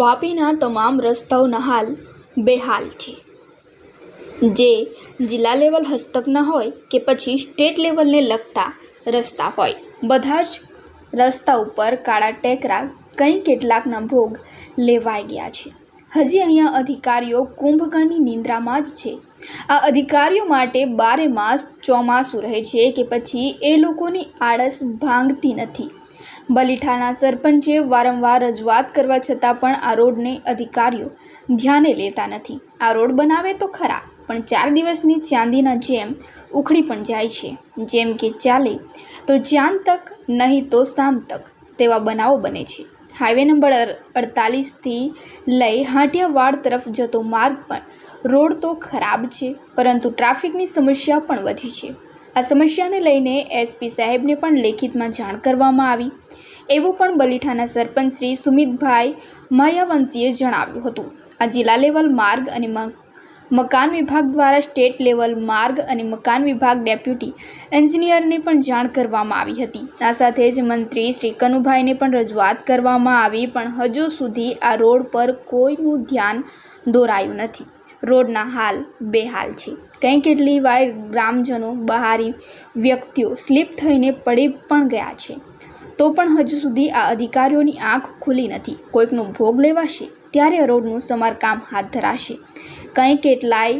વાપીના તમામ રસ્તાઓના હાલ બેહાલ છે. જે જિલ્લા લેવલ હસ્તકના હોય કે પછી સ્ટેટ લેવલને લગતા રસ્તા હોય. બધા જ રસ્તા ઉપર કાળા ટેકરા કંઈ કેટલાકના ભોગ લેવાઈ ગયા છે. હજી અહીંયા અધિકારીઓ કુંભકર્ણની નિંદ્રામાં જ છે. આ અધિકારીઓ માટે બારે માસ ચોમાસું રહે છે કે પછી એ લોકોની આળસ ભાંગતી નથી. બલીઠાના સરપંચે વારંવાર રજૂઆત કરવા છતાં પણ આ રોડને અધિકારીઓ ધ્યાને લેતા નથી. આ રોડ બનાવે તો ખરા, પણ ચાર દિવસની ચાંદીના જેમ ઉખડી પણ જાય છે. જેમ કે ચાલે, તો જ્યાં તક, નહીં તો શામ તક તેવા બનાવો બને છે. હાઈવે નંબર અડતાલીસથી લઈ હાંટિયાવાડ તરફ જતો માર્ગ પણ રોડ તો ખરાબ છે, પરંતુ ટ્રાફિકની સમસ્યા પણ વધી છે. આ સમસ્યાને લઈને એસપી સાહેબને પણ લેખિતમાં જાણ કરવામાં આવી. એવું પણ બલીઠાના સરપંચ શ્રી સુમિતભાઈ માયાવંશીએ જણાવ્યું હતું. આ જિલ્લા લેવલ માર્ગ અને મકાન વિભાગ દ્વારા સ્ટેટ લેવલ માર્ગ અને મકાન વિભાગ ડેપ્યુટી એન્જિનિયરને પણ જાણ કરવામાં આવી હતી. આ સાથે જ મંત્રી શ્રી કનુભાઈને પણ રજૂઆત કરવામાં આવી, પણ હજુ સુધી આ રોડ પર કોઈનું ધ્યાન દોરાયું નથી. રોડના હાલ બેહાલ છે. કંઈ કેટલી વાર ગ્રામજનો, બહારી વ્યક્તિઓ સ્લીપ થઈને પડી પણ ગયા છે. તો પણ હજુ સુધી આ અધિકારીઓની આંખ ખુલી નથી. કોઈકનો ભોગ લેવાશે, ત્યારે રોડનું સમારકામ હાથ ધરાશે. કંઈ કેટલાય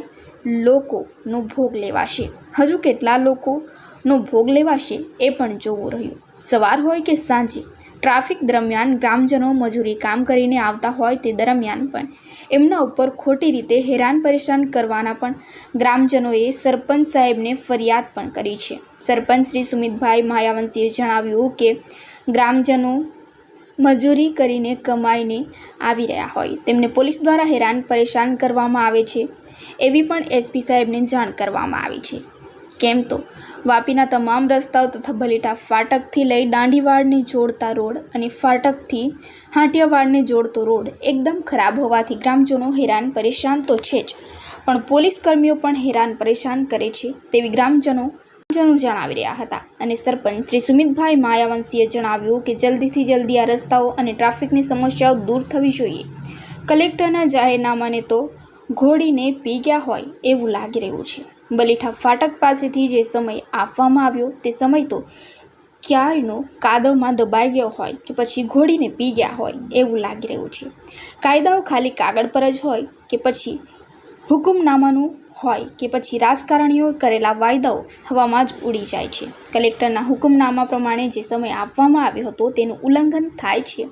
લોકોનો ભોગ લેવાશે. હજુ કેટલા લોકોનો ભોગ લેવાશે એ પણ જોવું રહ્યું. સવાર હોય કે સાંજે, ટ્રાફિક દરમિયાન ગ્રામજનો મજૂરી કામ કરીને આવતા હોય તે દરમિયાન પણ એમના ઉપર ખોટી રીતે હેરાન પરેશાન કરવાના પણ ગ્રામજનોએ સરપંચ સાહેબને ફરિયાદ પણ કરી છે. સરપંચ શ્રી સુમિતભાઈ માયાવંશીએ જણાવ્યું કે ગ્રામજનો મજૂરી કરીને કમાઈને આવી રહ્યા હોય. તેમને પોલીસ દ્વારા હેરાન પરેશાન કરવામાં આવે છે, એવી પણ એસપી સાહેબને જાણ કરવામાં આવી છે. કેમ તો? વાપીના તમામ રસ્તાઓ તથા ભલેટા ફાટકથી લઈ દાંડીવાડને જોડતા રોડ અને ફાટકથી હાંટિયાવાડને જોડતો રોડ એકદમ ખરાબ હોવાથી ગ્રામજનો હેરાન પરેશાન તો છે જ, પણ પોલીસ કર્મીઓ પણ હેરાન પરેશાન કરે છે તેવી ગ્રામજનો ગ્રામજનો જણાવી રહ્યા હતા. અને સરપંચ શ્રી સુમિતભાઈ માયાવંશીએ જણાવ્યું કે જલ્દીથી જલ્દી આ રસ્તાઓ અને ટ્રાફિકની સમસ્યાઓ દૂર થવી જોઈએ. કલેક્ટરના જાહેરનામાને તો ઘોડીને પી ગયા હોય એવું લાગી રહ્યું છે. બલીઠા ફાટક પાસેથી જે સમય આપવામાં આવ્યો તે સમય તો ક્યારનો કાદવમાં દબાઈ ગયો હોય કે પછી ઘોડીને પી ગયા હોય એવું લાગી રહ્યું છે. કાયદાઓ ખાલી કાગળ પર જ હોય કે પછી હુકુમનામાનું હોય કે પછી રાજકારણીઓ કરેલા વાયદાઓ હવામાં જ ઉડી જાય છે. કલેક્ટરના હુકમનામા પ્રમાણે જે સમય આપવામાં આવ્યો હતો તેનું ઉલ્લંઘન થાય છે.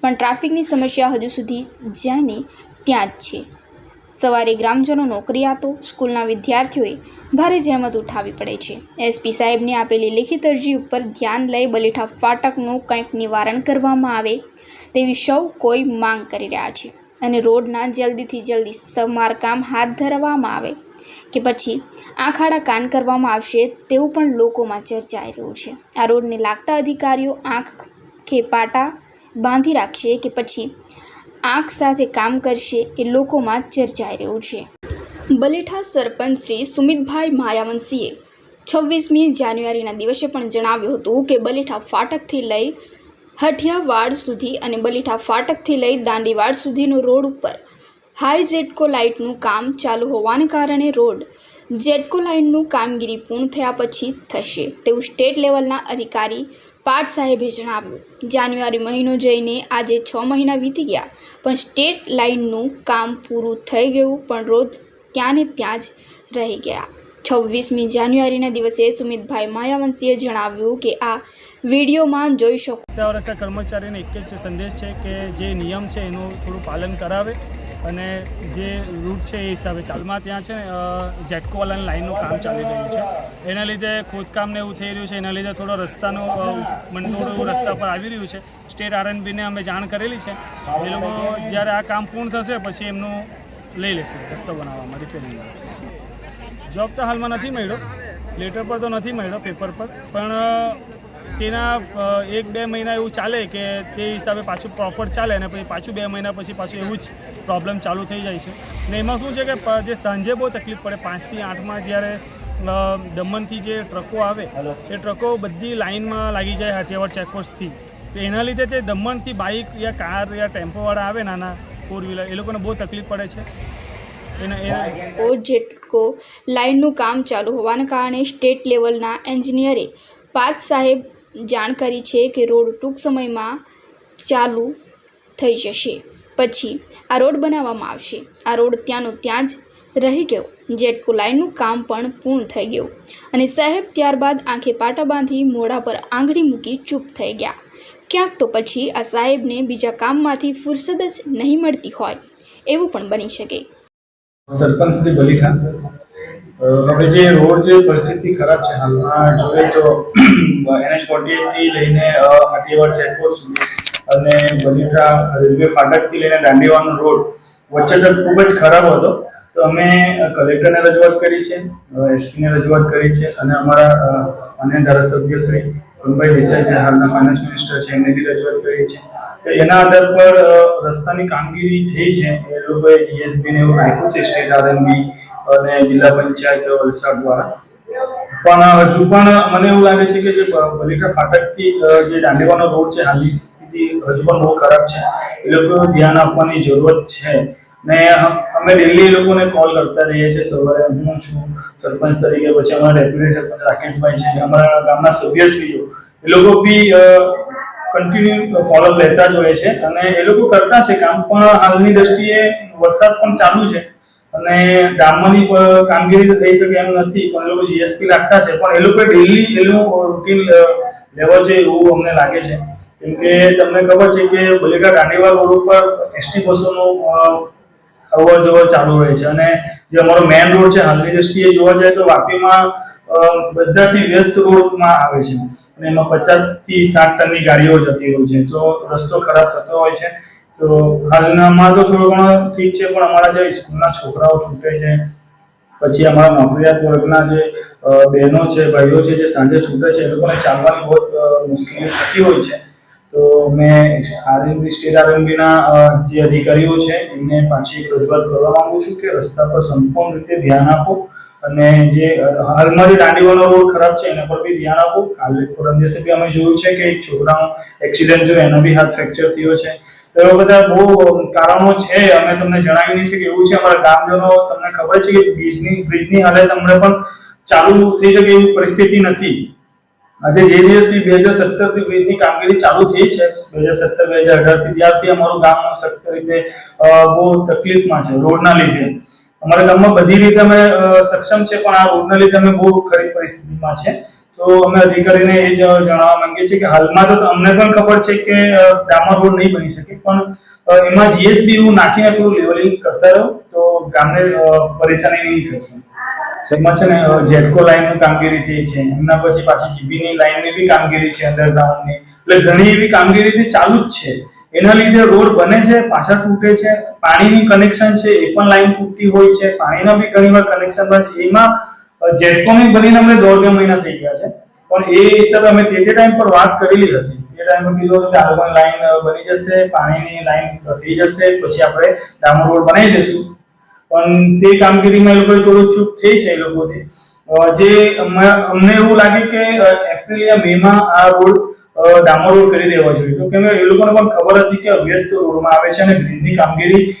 પણ ટ્રાફિકની સમસ્યા હજુ સુધી જ્યાંની ત્યાં જ છે. સવારે ગ્રામજનો નોકરિયાતો સ્કૂલના વિદ્યાર્થીઓએ ભારે જહેમત ઉઠાવવી પડે છે. એસપી સાહેબને આપેલી લેખિત અરજી ઉપર ધ્યાન લઈ બલીઠા ફાટકનું કંઈક નિવારણ કરવામાં આવે તેવી સૌ કોઈ માંગ કરી રહ્યા છે. અને રોડના જલ્દીથી જલ્દી સમારકામ હાથ ધરવામાં આવે કે પછી આંખાડા કાન કરવામાં આવશે તેવું પણ લોકોમાં ચર્ચાઈ રહ્યું છે. આ રોડને લાગતા અધિકારીઓ આંખ કે પાટા બાંધી રાખશે કે પછી આંખ સાથે કામ કરશે એ લોકોમાં ચર્ચાઈ રહ્યું છે. બલેઠા સરપંચ શ્રી સુમિતભાઈ માયાવંશીએ છવ્વીસમી જાન્યુઆરીના દિવસે પણ જણાવ્યું હતું કે બલેઠા ફાટકથી લઈ હઠિયાવાડ સુધી અને બલીઠા ફાટકથી લઈ દાંડીવાડ સુધીનો રોડ ઉપર. હાઈ જેટકો લાઇટનું કામ ચાલુ હોવાને કારણે રોડ જેટકો લાઇનનું કામગીરી પૂર્ણ થયા પછી થશે તેવું સ્ટેટ લેવલના અધિકારી પાઠ સાહેબે જણાવ્યું. જાન્યુઆરી મહિનો જઈને આજે છ મહિના વીતી ગયા, પણ સ્ટેટ લાઇનનું કામ પૂરું થઈ ગયું, પણ રોજ ત્યાંને ત્યાં જ રહી ગયા. છવ્વીસમી જાન્યુઆરીના દિવસે સુમિતભાઈ માયાવંશીએ જણાવ્યું કે આ વિડીયોમાં જોઈ શકો રસ્તા કર્મચારીને એક જ સંદેશ છે કે જે નિયમ છે એનું થોડું પાલન કરાવે અને જે રૂટ છે એ હિસાબે ચાલમાં ત્યાં છે જેટકોવાલાની લાઇનનું કામ ચાલી રહ્યું છે. એના લીધે ખોદકામને એવું થઈ રહ્યું છે, એના લીધે થોડો રસ્તાનો મંડોળ રસ્તા પર આવી રહ્યું છે. સ્ટેટ આરએનબીને અમે જાણ કરેલી છે. એ લોકો જ્યારે આ કામ પૂર્ણ થશે પછી એમનું લઈ લેશે, રસ્તો બનાવવામાં રિપેરિંગમાં જોબ તો હાલમાં નથી મળ્યો. લેટર પર તો નથી મળ્યો પેપર પર. પણ તેના એક બે મહિના એવું ચાલે કે તે હિસાબે પાછું પ્રોપર ચાલે અને પછી પાછું બે મહિના પછી પાછું એવું જ પ્રોબ્લેમ ચાલુ થઈ જાય છે. ને એમાં શું છે કે જે સાંજે બહુ તકલીફ પડે પાંચથી આઠમાં જ્યારે દમણથી જે ટ્રકો આવે એ ટ્રકો બધી લાઇનમાં લાગી જાય હાથિયાવાડ ચેકપોસ્ટથી તો એના લીધે જે દમણથી બાઇક યા કાર યા ટેમ્પોવાળા આવે નાના ફોર વ્હીલર એ લોકોને બહુ તકલીફ પડે છે. એના જેટકો લાઇનનું કામ ચાલુ હોવાને કારણે સ્ટેટ લેવલના એન્જિનિયરે પાર્થ સાહેબ જાણ કરી છે કે રોડ ટૂંક સમયમાં ચાલુ થઈ જશે. પછી આ રોડ બનાવવામાં આવશે. આ રોડ ત્યાંનો ત્યાં જ રહી ગયો. જેટકો લાઇનનું કામ પણ પૂર્ણ થઈ ગયું. અને સાહેબ ત્યારબાદ આંખે પાટા બાંધી મોઢા પર આંગળી મૂકી ચૂપ થઈ ગયા. ક્યાંક તો પછી આ સાહેબને બીજા કામમાંથી ફુરસદ જ નહીં મળતી હોય એવું પણ બની શકે. સરપંચ શ્રી બલીખા અ, હવે જે રોડ જે પરિસ્થિતિ ખરાબ છે હાલમાં જોઈએ તો એનએચ ફોર્ટી થી લઈને અ, આટીવાડ ચેકપોસ્ટ સુધી અને બલીઠા રેલવે ફાટકથી લઈને દાંડીવાનો રોડ વચ્ચે તો ખૂબ જ ખરાબ હતો. તો અમે કલેક્ટરને રજૂઆત કરી છે એસપીને રજૂઆત કરી છે અને અમારા અન્ય ધારાસભ્ય શ્રી કુલભાઈ દેસાઈ જે હાલના ફાઇનાન્સ મિનિસ્ટર છે એમને બી રજૂઆત કરી છે. તો એના આધાર પર રસ્તાની કામગીરી થઈ છે. એ લોકોએ જીએસબી ને એવું રાખ્યું છે સ્ટેટ આરએનબી અને જિલ્લા પંચાયત વલસાડ દ્વારા. પણ હજુ પણ મને એવું લાગે છે કે જે બલીટા ફાટકથી જે દાંડીવાનો રોડ છે, હાલની સ્થિતિ હજુ પણ બહુ ખરાબ છે. એ લોકો ધ્યાન આપવાની જરૂરત છે. ને અમે ડેલી લોકોને કોલ કરતા રહીએ છીએ સવારે, હું છું, સરપંચ તરીકે, પછી અમારા ડેપ્યુટી સરપંચ રાકેશભાઈ છે અમારા ગામના સભ્યશ્રીઓ. એ લોકો બી કન્ટિન્યુ ફોલોઅપ લેતા જ હોય છે. અને એ લોકો કરતા છે કામ, પણ હાલની દ્રષ્ટિએ વરસાદ પણ ચાલુ છે. અને ગામમાંની કામગીરી તો થઈ શકે એમ નથી, પણ એ લોકો જીએસપી રાખતા છે. પણ એ લોકો ડેલી એનું રૂટીન લેવા જોઈએ એવું અમને લાગે છે. કેમ કે તમને ખબર છે કે બલેગા ગાંધીવાલ રોડ ઉપર એસટી બસોનો અવર જવર ચાલુ રહે છે. અને જે અમારો મેન રોડ છે, હાલની દ્રષ્ટિએ જોવા જાય તો વાપીમાં બધાથી વ્યસ્ત રોડમાં આવે છે. અને એમાં પચાસથી સાઠ ટનની ગાડીઓ જતી હોય છે. તો રસ્તો ખરાબ થતો હોય છે. તો હાલનામાં તો થોડું ઘણો ઠીક છે, પણ અમારા જે સ્કૂલના છોકરાઓ છૂટે છે, પછી અમારા નોકરિયાત વર્ગના જે બહેનો છે, ભાઈઓ છે, જે સાંજે છૂટે છે, એ લોકોને ચાલવાની બહુ મુશ્કેલી થતી હોય છે. તો મેં આરએનબી સ્ટેટ આરએનબીના જે અધિકારીઓ છે, એમને પાછી એક રજૂઆત કરવા માંગુ છું કે રસ્તા પર સંપૂર્ણ રીતે ધ્યાન આપો અને જે હાલમાં જે દાંડીવાનો રોડ ખરાબ છે, એના પર બી ધ્યાન આપો. કાલે પરમ દિવસે બી અમે જોયું છે કે એક છોકરાનો એક્સિડન્ટ થયો, એનો બી હાથ ફ્રેક્ચર થયો છે. એવા બધા બહુ કારણો છે. અમે તમને જણાવી નહીં શકીએ. એવું છે. અમારા ગામજનો તમને ખબર છે કે બ્રિજની બ્રિજની હાલત હમણાં પણ ચાલુ થઈ શકે એવી પરિસ્થિતિ નથી. આજે જે દિવસથી બે હજાર સત્તરથી બ્રિજની કામગીરી ચાલુ થઈ છે, બે હજાર સત્તર, બે હજાર અઢારથી ત્યારથી અમારું ગામ સખ્ત રીતે બહુ તકલીફમાં છે, રોડના લીધે. અમારા ગામમાં બધી રીતે અમે સક્ષમ છે, પણ આ રોડના લીધે અમે બહુ ખરી પરિસ્થિતિમાં છે. તો અમે અધિકારીને એ જ જણાવવા માંગીએ છીએ કે હાલમાં તો અમને પણ ખબર છે કે ડામર રોડ નહીં બની શકે, પણ એમાં જીએસબી હું નાખીને થોડું લેવલિંગ કરતા રહું, તો ગામને પરેશાની નહીં થશે. એમાં છે ને જેટકો લાઈનની કામગીરી થઈ છે, એમના પછી પાછી જીબીની લાઈનની બી કામગીરી છે અંડરગ્રાઉન્ડની એટલે ઘણી એવી કામગીરી ચાલુ જ છે. એના લીધે રોડ બને છે, પાછા તૂટે છે, પાણીની કનેક્શન છે એ પણ લાઈન તૂટતી હોય છે, પાણીના બી ઘણી વાર કનેક્શન એમાં જેટકોની બનીને અમને દોઢ બે મહિના થઈ ગયા છે. પણ એ હિસાબે અમે તે તે ટાઈમ પર વાત કરેલી હતી. તે ટાઈમ પર કીધું કે આ લોકોની લાઈન બની જશે, પાણીની લાઈન થઈ જશે, પછી આપણે ડામર રોડ બનાવી દઈશું. પણ તે કામગીરીમાં એ લોકોએ થોડું ચૂક થઈ છે એ લોકોથી. જે અમ- અમને એવું લાગે કે એપ્રિલ યા મે માં આ રોડ ડામર રોડ કરી દેવા જોઈએ. તો કેમ એ લોકોને પણ ખબર હતી કે અભ્યસ્ત રોડમાં આવે છે અને બ્રિજની કામગીરી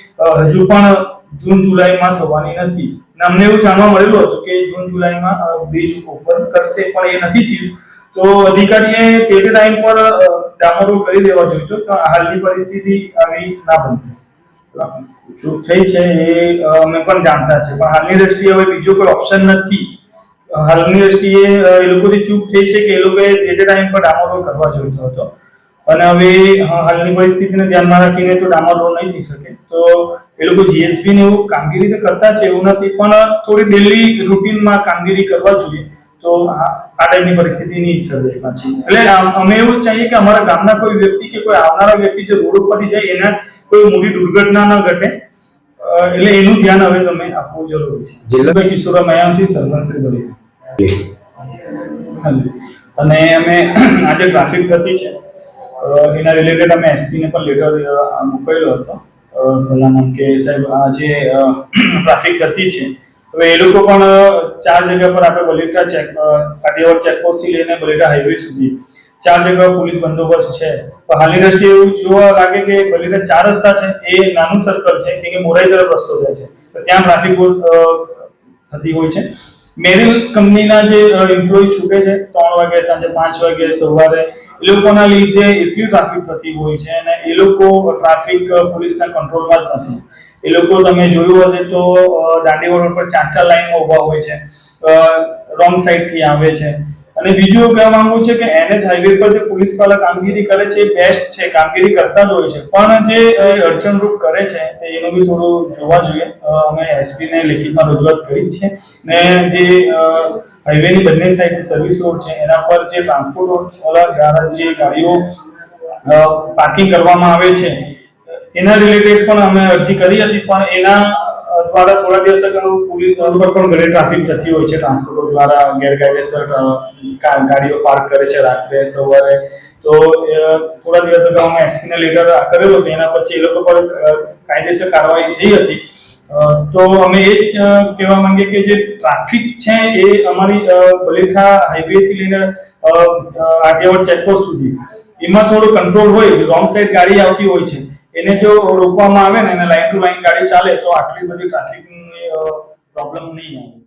હજુ પણ જૂન જુલાઈમાં થવાની નથી. અમને એવું જાણવા મળેલું હતું કે જૂન જુલાઈમાં બ્રિજ ઓપન કરશે, પણ એ નથી થયું. તો અધિકારીએ તે ટાઈમ પર ડામરો કરી દેવા જોઈએ તો હાલની પરિસ્થિતિ આવી ના બનતી. ચૂક થઈ છે એ અમે પણ જાણતા છે. પણ હાલની દ્રષ્ટિએ હવે બીજો કોઈ ઓપ્શન નથી. હાલની દ્રષ્ટિએ એ લોકોની ચૂક થઈ છે કે એ લોકોએ તે ટાઈમ પર ડામરો કરવા જોઈતો હતો. અને હવે હાલની પરિસ્થિતિને ધ્યાનમાં રાખીને તો ડામર રોડ નહીં થઈ શકે. તો એ લોકો જીએસબી ને એવું કામગીરી તો કરતા છે એવું નથી પણ થોડી ડેલી રૂટીનમાં કામગીરી કરવા જોઈએ. તો આ ટાઈપની પરિસ્થિતિ નહીં સર્જાય પાછી એટલે અમે એવું ચાહીએ કે અમારા ગામના કોઈ વ્યક્તિ કે કોઈ આવનારા વ્યક્તિ જો રોડ ઉપરથી જાય એના કોઈ મોટી દુર્ઘટના ન ઘટે. એટલે એનું ધ્યાન હવે તમે આપવું જરૂરી છે. જિલ્લા- જિલ્લા કિશોર મયામસિંહ સરપંચ શ્રી બની છે હાજી. અને અમે આજે ટ્રાફિક થતી છે. એના રિલેટેડ અમે એસપી ને પણ લેટર મોકલેલો હતો. ભલામણ કે સાહેબ, આ જે ટ્રાફિક થતી છે. હવે એ લોકો પણ ચાર જગ્યા પર આપણે બલેટા ચેક કાઠિયાવાડ ચેકપોસ્ટથી લઈને બલેટા હાઈવે સુધી. ચાર જગ્યા પોલીસ બંદોબસ્ત છે. તો હાલની દ્રષ્ટિએ એવું જોવા લાગે કે બલેટા ચાર રસ્તા છે, એ નાનું સર્કલ છે કે મોરાઈ તરફ રસ્તો જાય છે. તો ત્યાં ટ્રાફિક બહુ થતી હોય છે. મેરિલ કંપનીના જે એમ્પ્લોય છૂટે છે, ત્રણ વાગે સાંજે પાંચ વાગે સવારે એ લોકોના લીધે એટલી ટ્રાફિક થતી હોય છે અને એ લોકો ટ્રાફિક પોલીસના કંટ્રોલમાં જ નથી. એ લોકો તમે જોયું હશે તો દાંડી રોડ પર ચાર લાઈનમાં ઊભા હોય છે રોંગ સાઈડથી આવે છે. અને બીજું એવું કહેવા માંગુ છે કે એનએચ હાઈવે પર જે પોલીસવાળા કામગીરી કરે છે, એ બેસ્ટ છે, કામગીરી કરતા જ હોય છે. પણ જે અડચણરૂપ કરે છે, તે એનું બી થોડું જોવા જોઈએ. અમે એસપીને લેખિતમાં રજૂઆત કરી છે. ને જે હાઈવેની બંને સાઈડ સર્વિસ રોડ છે, એના પર જે ટ્રાન્સપોર્ટ વાળા દ્વારા જે ગાડીઓ પાર્કિંગ કરવામાં આવે છે, એના રિલેટેડ પણ અમે અરજી કરી હતી, પણ એના દ્વારા થોડા દિવસ અગાઉ પોલીસ રોડ પર પણ ઘણી ટ્રાફિક થતી હોય છે ટ્રાન્સપોર્ટ દ્વારા ગેરકાયદેસર ગાડીઓ પાર્ક કરે છે રાત્રે, સવારે. તો થોડા દિવસ અગાઉ અમે એસપી ને લેટર કરેલો હતો, એના પછી એ લોકો પર કાયદેસર કાર્યવાહી થઈ હતી. તો અમે એ જ કહેવા માંગીએ કે જે ટ્રાફિક છે એ અમારી બલેઠા હાઈવે થી લઈને અ, ચેકપોસ્ટ સુધી. એમાં થોડું કંટ્રોલ હોય રોંગ સાઈડ ગાડી આવતી હોય છે એને જો રોકવામાં આવે ને એને લાઈન ટુ લાઈન ગાડી ચાલે તો આટલી બધી ટ્રાફિકની પ્રોબ્લેમ નહીં આવે.